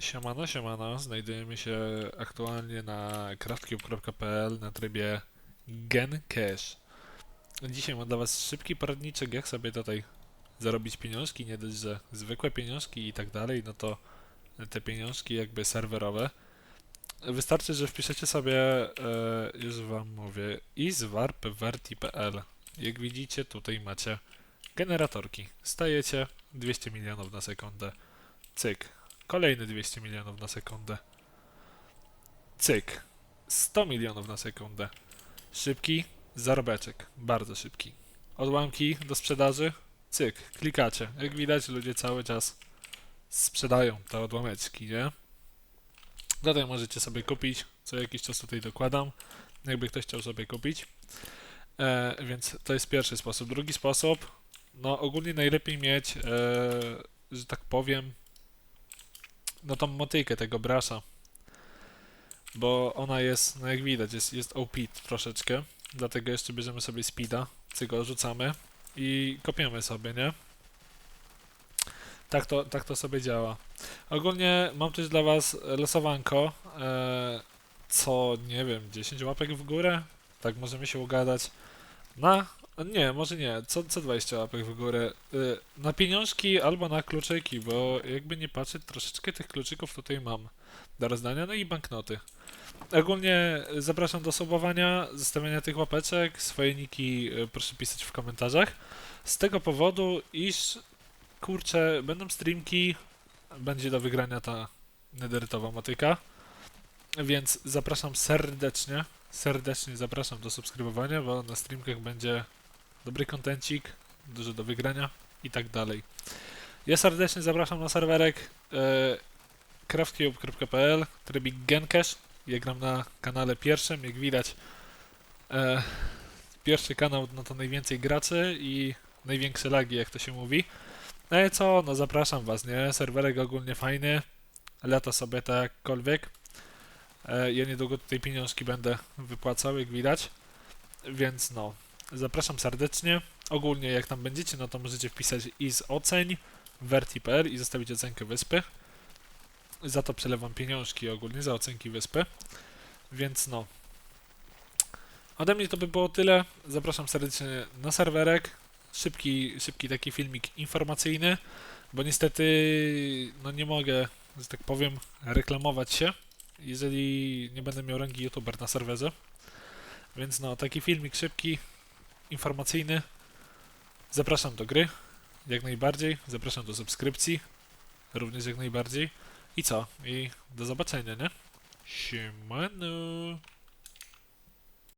Siemano, siemano. Znajdujemy się aktualnie na craftcube.pl na trybie Gen Cash. Dzisiaj mam dla Was szybki poradniczek, jak sobie tutaj zarobić pieniążki, nie dość, że zwykłe pieniążki i tak dalej, no to te pieniążki jakby serwerowe. Wystarczy, że wpiszecie sobie, e, już Wam mówię, iswarpverti.pl. Jak widzicie, tutaj macie generatorki. Stajecie 200 milionów na sekundę. Cyk. Kolejny 200 milionów na sekundę. Cyk. 100 milionów na sekundę. Szybki zarobeczek. Bardzo szybki. Odłamki do sprzedaży. Cyk. Klikacie. Jak widać, ludzie cały czas sprzedają te odłameczki, nie? Tutaj możecie sobie kupić. Co jakiś czas tutaj dokładam. Jakby ktoś chciał sobie kupić. E, więc to jest pierwszy sposób. Drugi sposób. No ogólnie najlepiej mieć, e, że tak powiem, no tą motykę tego brasza. Bo ona jest, no jak widać, jest, jest OP troszeczkę. Dlatego jeszcze bierzemy sobie speeda, cygo rzucamy i kopiemy sobie, nie? Tak to, tak to sobie działa. Ogólnie mam też dla Was losowanko. E, co, nie wiem, 10 łapek w górę? Tak możemy się ugadać. Na nie, może nie. Co, co 20 łapek w górę? Y, na pieniążki albo na kluczyki, bo jakby nie patrzeć, troszeczkę tych kluczyków tutaj mam do rozdania, no i banknoty. Ogólnie y, zapraszam do subowania, zostawiania tych łapeczek, swoje niki y, proszę pisać w komentarzach. Z tego powodu, iż kurczę, będą streamki, będzie do wygrania ta nederytowa motyka, więc zapraszam serdecznie, serdecznie zapraszam do subskrybowania, bo na streamkach będzie dobry kontencik, dużo do wygrania i tak dalej. Ja serdecznie zapraszam na serwerek e, craftcube.pl, trybik Gencash. Ja gram na kanale pierwszym, jak widać. E, pierwszy kanał, no to najwięcej graczy i największe lagi, jak to się mówi. No i co, no zapraszam was, nie? Serwerek ogólnie fajny, lata sobie tak jakkolwiek. E, ja niedługo tutaj pieniążki będę wypłacał, jak widać. Więc no, Zapraszam serdecznie. Ogólnie jak tam będziecie, no to możecie wpisać i z oceń verti.pl i zostawić ocenkę wyspy. Za to przelewam pieniążki ogólnie, za ocenki wyspy. Więc no. Ode mnie to by było tyle. Zapraszam serdecznie na serwerek. Szybki, szybki taki filmik informacyjny, bo niestety no nie mogę, że tak powiem, reklamować się, jeżeli nie będę miał rangi youtuber na serwerze. Więc no, taki filmik szybki, informacyjny. Zapraszam do gry, jak najbardziej. Zapraszam do subskrypcji, również jak najbardziej. I co? I do zobaczenia, nie? Siemano.